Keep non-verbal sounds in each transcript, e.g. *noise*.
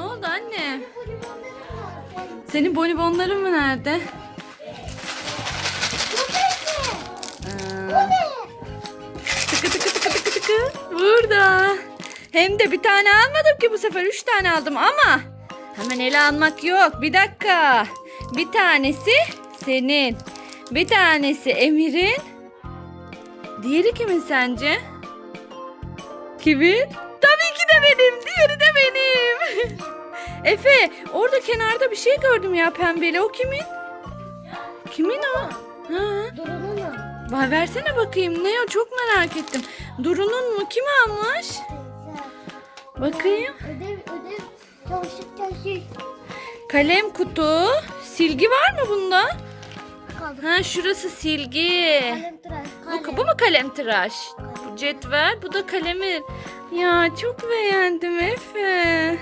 Ne oldu anne? Senin bonibonların mı nerede? Tıkı tıkı tıkı tıkı tıkı. Burada. Hem de bir tane almadım ki bu sefer. Üç tane aldım ama. Hemen ele almak yok. Bir dakika. Bir tanesi senin. Bir tanesi Emir'in. Diğeri kimin sence? Kimin? Benim. Diğeri de benim. *laughs* Efe orada kenarda bir şey gördüm ya pembeli. O kimin? Kimin o? Ha. Durunu mu? Vay versene bakayım. Ne o? Çok merak ettim. Duru'nun mu? Kim almış? Bakayım. Ödev ödev çalışıp çalışıp Kalem kutu. Silgi var mı bunda? Ha şurası silgi. Kalem tıraş. Bu, bu mu kalem tıraş? Cetvel, bu da kalemi. Ya çok beğendim Efe.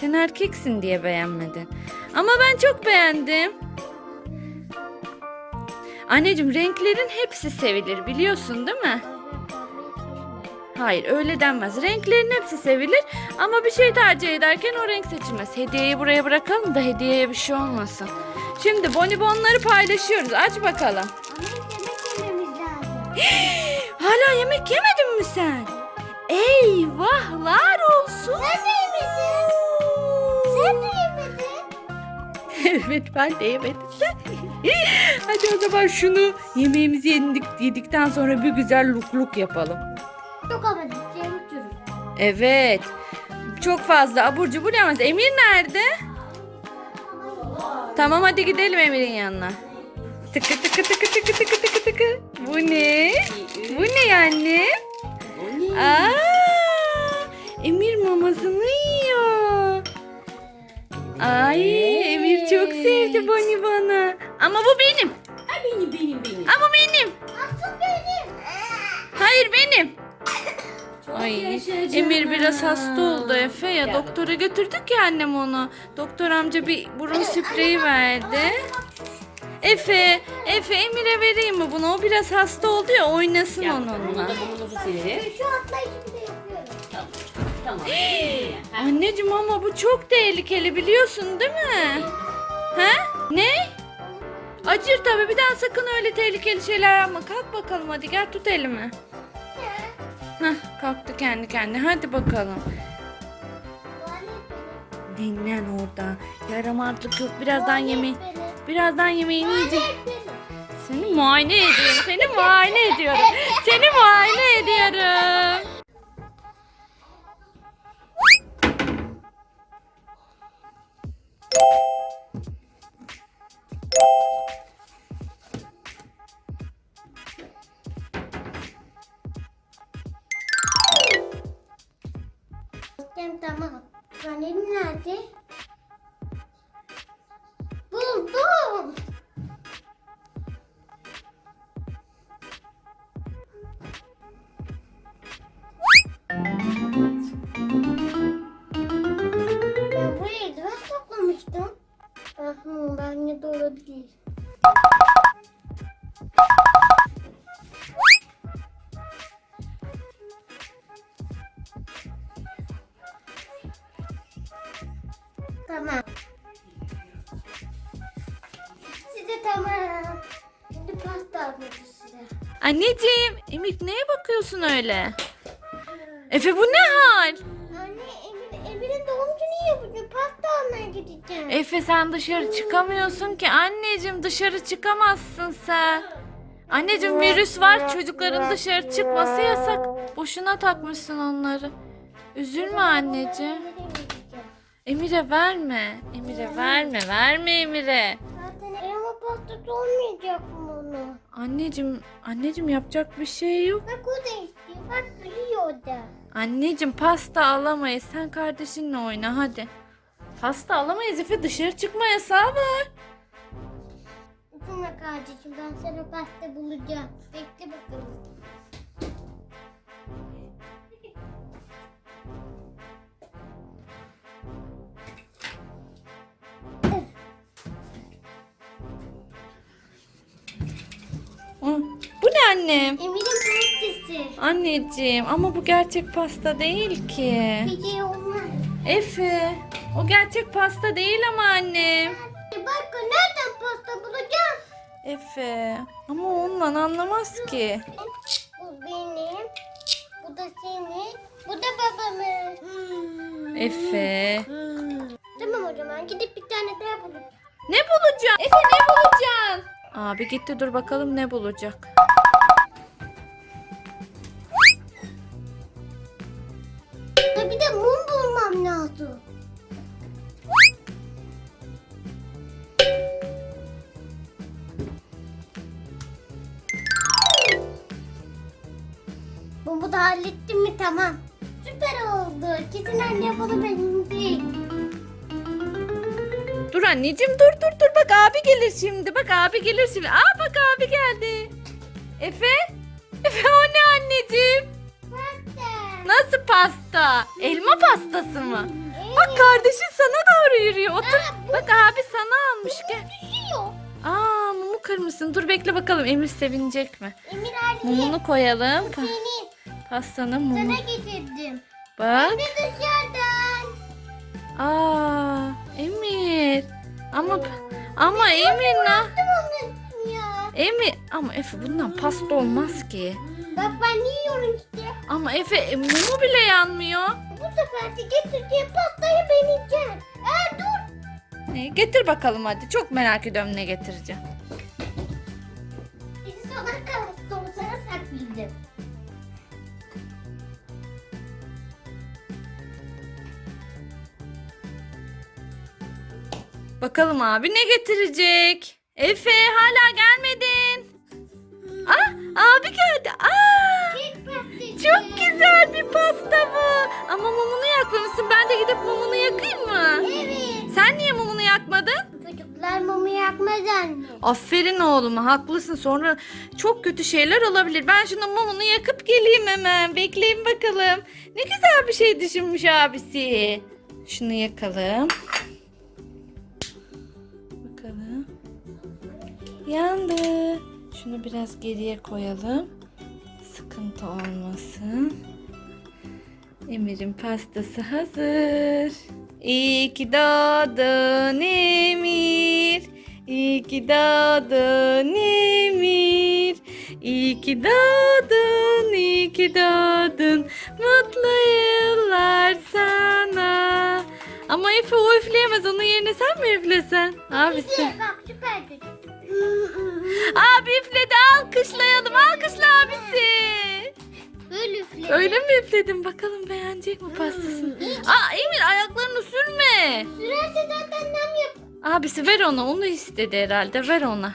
Sen erkeksin diye beğenmedin. Ama ben çok beğendim. Anneciğim renklerin hepsi sevilir biliyorsun değil mi? Hayır öyle denmez. Renklerin hepsi sevilir ama bir şey tercih ederken o renk seçilmez. Hediyeyi buraya bırakalım da hediyeye bir şey olmasın. Şimdi bonibonları paylaşıyoruz. Aç bakalım. Ama yemek yememiz lazım. *laughs* Hala yemek yemedin mi sen? Eyvahlar olsun. Sen de yemedin. Sen de yemedin. *laughs* evet ben de yemedim. *laughs* Hadi o zaman şunu yemeğimizi yedik, yedikten sonra bir güzel luk luk yapalım. Çok ama çürür. Evet. Çok fazla abur cubur yemez. Emir nerede? Tamam hadi gidelim Emir'in yanına. Tıkı tıkı tıkı tıkı tıkı tıkı tıkı. Bu ne? Bu ne anne? Aa, Emir mamasını yiyor. Ay Emir çok sevdi bonibonu. Ama bu benim. benim benim benim. Ama benim. Asıl benim. Hayır benim. Ay Emir biraz hasta oldu Efe ya. Doktora götürdük ya annem onu. Doktor amca bir burun spreyi verdi. Efe, Efe Emir'e vereyim mi bunu? O biraz hasta oldu ya oynasın Gel, onunla. Bunu da burnumuzu silelim. Şu atlayışı da yapıyorum. Tamam. Tamam. Ha, *gasps* Anneciğim ama bu çok tehlikeli biliyorsun değil mi? He? Ne? Acır tabii bir daha sakın öyle tehlikeli şeyler yapma. Kalk bakalım hadi gel tut elimi. Heh, kalktı kendi kendine hadi bakalım. Dinlen orada. Yaramazlık yok. Birazdan yemeği. Birazdan yemeğini yiyecek. Seni muayene ediyorum. Seni muayene ediyorum. Seni muayene ediyorum. Tamam. Annem nerede? Buldum. Ben buraya ders toplamıştım. Aha, ben de olabilir. Anneciğim, Emir neye bakıyorsun öyle? Efe bu ne hal? Anne Emir, Emir'in doğum günü ya bugün pasta almaya gideceğim. Efe sen dışarı çıkamıyorsun ki. Anneciğim dışarı çıkamazsın sen. Anneciğim virüs var. Çocukların dışarı çıkması yasak. Boşuna takmışsın onları. Üzülme anneciğim. Emir'e verme. Emir'e verme. Verme Emir'e. Pastası olmayacak mı onu? Anneciğim, anneciğim yapacak bir şey yok. Bak o da istiyor. Bak o da. Anneciğim pasta alamayız. Sen kardeşinle oyna hadi. Pasta alamayız Efe dışarı çıkma yasağı var. Üzülme kardeşim ben sana pasta bulacağım. Bekle bakalım. Annem? Emir'in pastası. Anneciğim ama bu gerçek pasta değil ki. Şey olmaz. Efe o gerçek pasta değil ama annem. Başka nereden pasta bulacağım? Efe ama ondan anlamaz ki. Bu benim. Bu da senin. Bu da babamın. Efe. Tamam o zaman gidip bir tane daha bulalım. Ne bulacaksın? Efe ne bulacaksın? Abi gitti dur bakalım ne bulacak. Mumu da hallettim mi tamam. Süper oldu. Kesin anne bunu değil. Dur anneciğim dur dur dur bak abi gelir şimdi. Bak abi gelir şimdi. Aa bak abi geldi. Efe? Efe o ne anneciğim? Pasta. Nasıl pasta? Elma pastası mı? Bak Evet. kardeşin sana doğru yürüyor. Otur. Aa, bu Bak abi sana almış gel. düşüyor. Aa mumu kırmışsın. Dur bekle bakalım Emir sevinecek mi? Emir Ali. Mumunu koyalım. Senin. Pastanın mumu. Sana getirdim. Bak. De dışarıdan. Aa Emir. Ama ama Emir ne? Emir ama Efe bundan pasta olmaz ki. Bak ben yiyorum işte. Ama Efe e, mumu bile yanmıyor. Bu sefer de getirdiğim pastayı ben yiyeceğim. Aa dur. Ne? Getir bakalım hadi. Çok merak ediyorum ne getireceğim. Bizi sona kaldı. Soğusana saklayacağım. Bakalım abi ne getirecek? Efe hala gelmedin. Ah abi geldi. Aa pastası. çok güzel bir pasta bu. Ama mumunu yakmamışsın. Ben de gidip mumunu yakayım mı? Evet. Sen niye mumunu yakmadın? Çocuklar mumu yakmaz anne. Aferin oğluma haklısın. Sonra çok kötü şeyler olabilir. Ben şunun mumunu yakıp geleyim hemen. Bekleyin bakalım. Ne güzel bir şey düşünmüş abisi. Şunu yakalım. Yandı. Şunu biraz geriye koyalım. Sıkıntı olmasın. Emir'in pastası hazır. İyi ki doğdun Emir. İyi ki doğdun Emir. İyi ki doğdun, iyi ki doğdun. Mutlu yıllar sana. Ama Efe o üfleyemez. Onun yerine sen mi üflesen? Abisi. Abi üfledi. Alkışlayalım. Alkışla abisi. Böyle üfle. Öyle mi üfledin? Bakalım beğenecek mi pastasını? Aa Emir ayaklarını sürme. Sürerse zaten nem yap. Abisi ver ona. Onu istedi herhalde. Ver ona.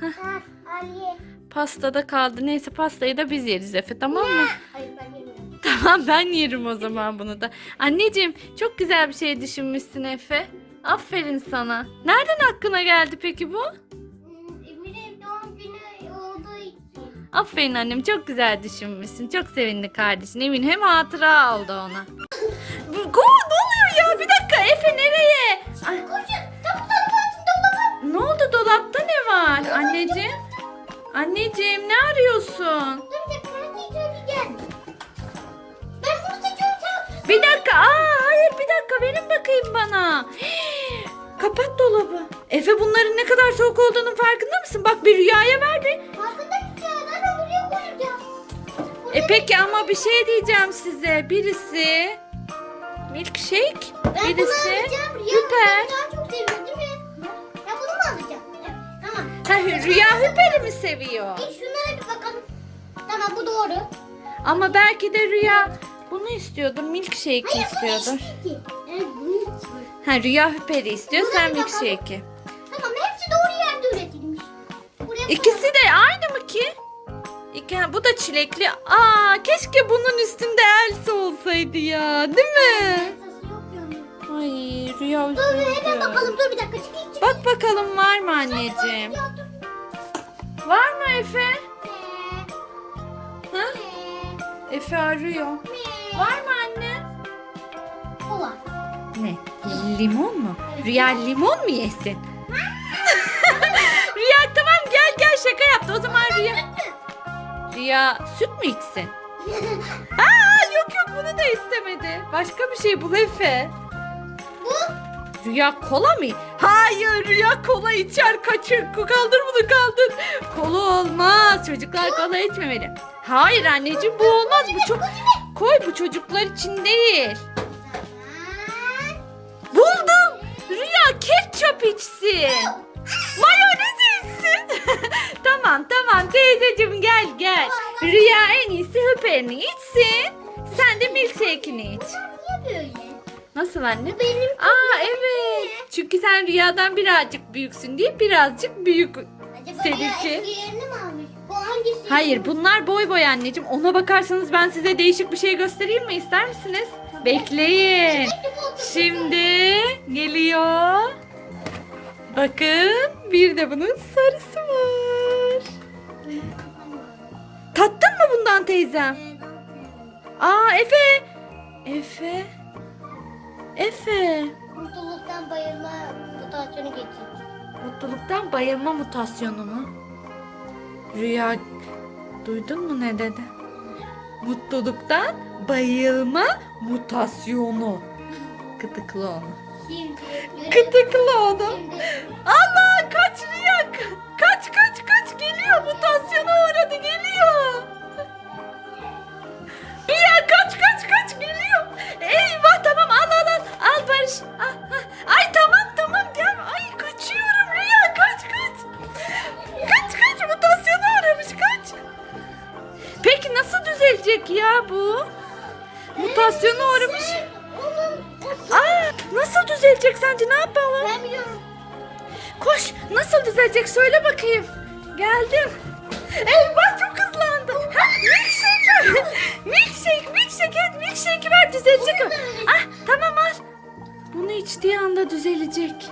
Ha, Ali. Pastada kaldı. Neyse pastayı da biz yeriz Efe tamam mı? Hayır ben yemiyorum. Tamam ben yerim o zaman bunu da. Anneciğim çok güzel bir şey düşünmüşsün Efe. Aferin sana. Nereden aklına geldi peki bu? Aferin annem çok güzel düşünmüşsün. Çok sevindi kardeşin. Emin hem hatıra oldu ona. Go, ne oluyor ya? Bir dakika Efe nereye? Ay, Koşun. Çabuk çabuk atın dolabı. ne oldu dolapta ne var anneciğim? Anneciğim ne arıyorsun? Dur bir. Ben bunu seçiyorum sen. Bir dakika. Aa, hayır bir dakika verin bakayım bana. Kapat dolabı. Efe bunların ne kadar soğuk olduğunun farkında mısın? Bak bir rüyaya ver bir. Peki ama bir şey diyeceğim size. Birisi milkshake, Ben bunu birisi alacağım. Rüya Hüper. bunu daha çok seviyor değil mi? Ben bunu mu alacağım? Evet, Tamam. Ha, Rüya Hüper'i mi seviyor? İlk şunlara bir bakalım. Tamam bu doğru. Ama belki de Rüya bunu istiyordur. Milkshake Hayır istiyordur. ki. Evet bunu istiyor. Ha Rüya Hüper'i istiyor. Buna Sen bir bakalım. milkshake'i. Tamam hepsi doğru yerde üretilmiş. Buraya İkisi de aynı mı ki? Ha, bu da çilekli. Aa keşke bunun üstünde Elsa olsaydı ya. Değil mi? Esası yok yani. Ay Rüya Dur hemen üzüldü. bakalım dur bir dakika çıkayım çıkayım. Bak bakalım var mı anneciğim? Ya dur. Var mı Efe? Ha? Efe arıyor. Var mı anne? O var. Ne? Limon mu? Rüya limon mu yesin? *laughs* Rüya tamam gel gel şaka yaptı. O zaman Rüya... Rüya süt mü içsin? *laughs* Aa yok yok bunu da istemedi. Başka bir şey bul Efe. Bu Rüya kola mı? Hayır Rüya kola içer kaçır. Kaldır bunu kaldır. Kola olmaz. Çocuklar kola içmemeli. Hayır anneciğim bu olmaz. Bu çok... Koy bu çocuklar için değil. Buldum. Rüya ketçap içsin. Teyzeciğim gel gel. Rüya en iyisi hüperini içsin. Sen de milkshake'ini iç. niye böyle? Nasıl anne? Benim Aa evet. Çünkü sen rüyadan birazcık büyüksün diye birazcık büyük. Acaba Seninki? ya eski yerini mi almış? Bu hangisi? Hayır bunlar boy boy anneciğim. Ona bakarsanız ben size değişik bir şey göstereyim mi? İster misiniz? Bekleyin. Şimdi geliyor. Bakın bir de bunun sarısı var. Tattın mı bundan teyzem? Aa Efe. Efe. Efe. Mutluluktan bayılma mutasyonu geçirdi. Mutluluktan bayılma mutasyonu mu? Rüya duydun mu ne dedi? Mutluluktan bayılma mutasyonu. Gıdıklı onu. Şimdi Gıdıklı onu. Şimdi Allah kaç Rüya ka- kaç kaç kaç geliyor mutasyona uğradı geliyor. Mutasyona uğramış. onun Aa, nasıl düzelecek sence ne yapalım? ben biliyorum. Koş nasıl düzelecek söyle bakayım. Geldim. Eyvah çok hızlandı. Ha, milkshake. *laughs* milkshake, milkshake, evet milkshake'i ver düzelecek. Ah tamam al. Bunu içtiği anda düzelecek.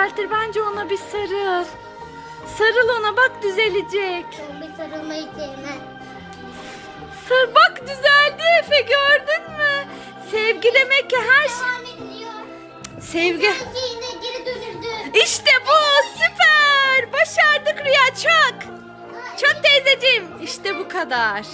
Düzeltir. Bence ona bir sarıl. Sarıl ona bak düzelecek. Bir sarılmayı sevmem. Sar bak düzeldi Efe gördün mü? Sevgi demek ki her şey. Sevgi. Yine geri dönürdü. İşte bu süper. Başardık Rüya çok. Çok teyzeciğim. İşte bu kadar.